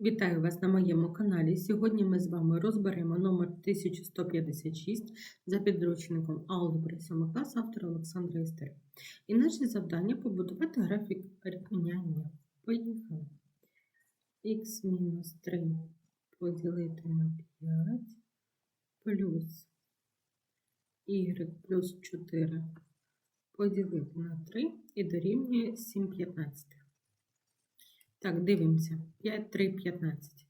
Вітаю вас на моєму каналі. Сьогодні ми з вами розберемо номер 1156 за підручником Алгебри 7 клас автора Олександра Істер. І наше завдання побудувати графік рівняння. Поїхали. Х-3 поділити на 5 плюс y плюс 4 поділити на 3 і дорівнює 7 15. Так, дивимося. 5, 3, 15.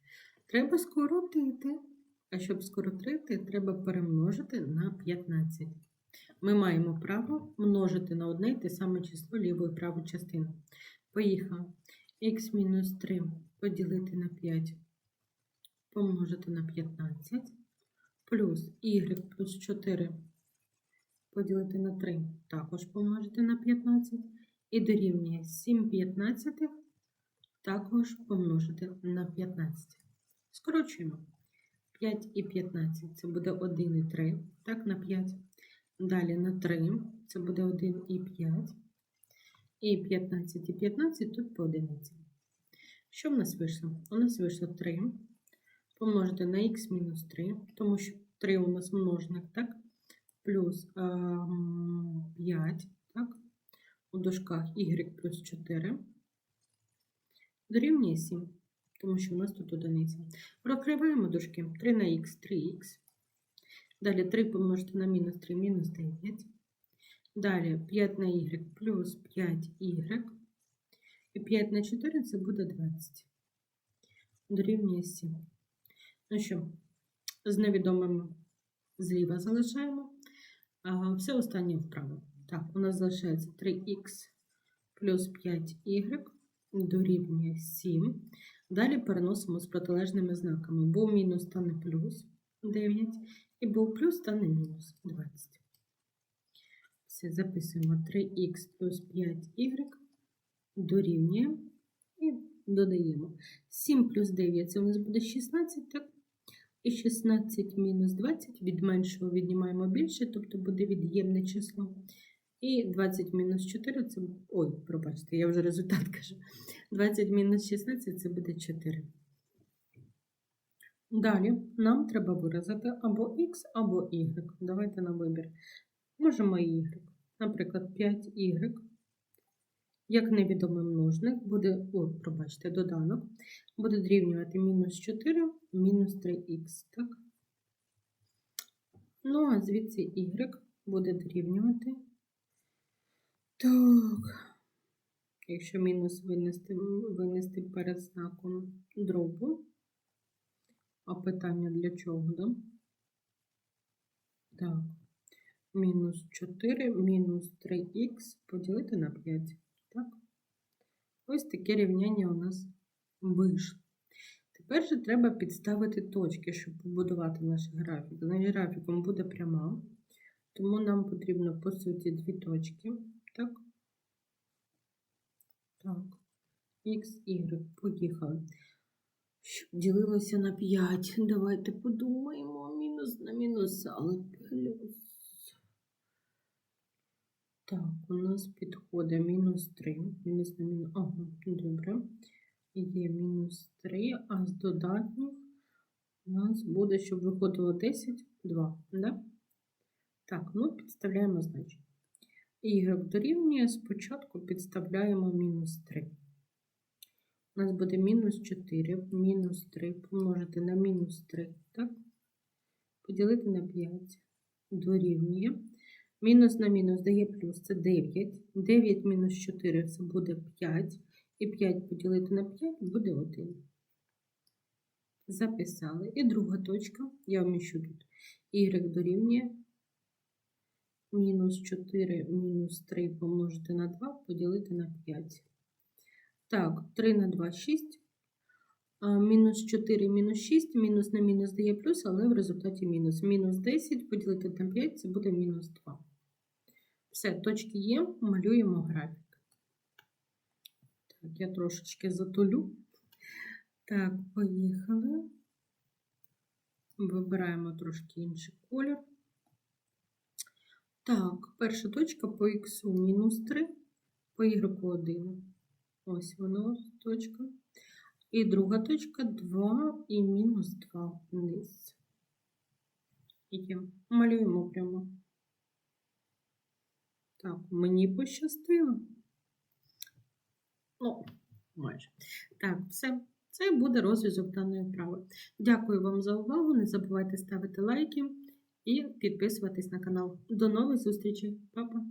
Треба скоротити. А щоб скоротити, треба перемножити на 15. Ми маємо право множити на одне і те саме число лівої і правої частини. Поїхали. Х-3 поділити на 5, помножити на 15, плюс y плюс 4 поділити на 3, також помножити на 15, і дорівнює 7 15 також помножити на 15. Скорочуємо. 5 і 15 це буде 1 і 3, так, на 5. Далі на 3 це буде 1 і 5. І 15 і 15 тут по одиниці. Що в нас вийшло? У нас вийшло 3 помножити на х мінус 3, тому що 3 у нас множник, так? Плюс а, 5, так? У дужках y плюс 4 дорівнює 7, тому що у нас тут одиниця. Прокриваємо дужки 3 на х, 3х. Далі 3 помножити на мінус 3, мінус 9. Далі 5 на y плюс 5y. І 5 на 4 це буде 20. Дорівнює 7. Ну що, з невідомими зліва залишаємо, а все останнє вправо. Так, у нас залишається 3х плюс 5y дорівнює 7. Далі переносимо з протилежними знаками. Був мінус стане плюс 9, і був плюс стане мінус 20. Все, записуємо 3х плюс 5y дорівнює і додаємо. 7 плюс 9 це у нас буде 16, так? І 16 мінус 20 від меншого віднімаємо більше, тобто буде від'ємне число. І 20 мінус 4 це. Ой, пробачте, я вже результат кажу. 20 мінус 16 це буде 4. Далі нам треба виразити або х, або y. Давайте на вибір. Можемо y. Наприклад, 5y. Як невідомий множник, буде, ой, пробачте, доданок, буде дорівнювати мінус 4, мінус 3х. Так? Ну, а звідси y буде дорівнювати. Так, якщо мінус винести, винести перед знаком дробу, а питання для чого, да? Так, мінус 4, мінус 3х поділити на 5. Так? Ось таке рівняння у нас вийшло. Тепер же треба підставити точки, щоб побудувати наш графік. Наш графіком буде пряма, тому нам потрібно, по суті, дві точки. Так. Так. Х, Y, поїхали. Щоб ділилося на 5. Давайте подумаємо. Мінус на мінус, але плюс. Так, у нас підходить мінус 3. Мінус на мінус. Ага, добре. Є мінус 3, а з додатніх у нас буде, щоб виходило 10, 2. Да? Так, ну підставляємо значення y дорівнює, спочатку підставляємо мінус 3. У нас буде мінус 4, мінус 3 помножити на мінус 3, так? Поділити на 5 дорівнює. Мінус на мінус дає плюс, це 9. 9 мінус 4 це буде 5. І 5 поділити на 5 буде 1. Записали. І друга точка, я вміщу тут. Y дорівнює мінус 4 мінус 3 помножити на 2 поділити на 5. Так, 3 на 2 6. Мінус 4 мінус 6, мінус на мінус дає плюс, але в результаті мінус. Мінус 10 поділити на 5 це буде мінус 2. Все, точки є, малюємо графік. Так, я трошечки затулю. Так, поїхали. Вибираємо трошки інший колір. Так, перша точка по х мінус 3, по y 1. Ось вона точка. І друга точка 2 і мінус 2 вниз. Є. Малюємо прямо. Так, мені пощастило. Ну, майже. Так, все. Це буде розв'язок даної вправи. Дякую вам за увагу. Не забувайте ставити лайки і підписуватись на канал. До нових зустрічей. Па-па!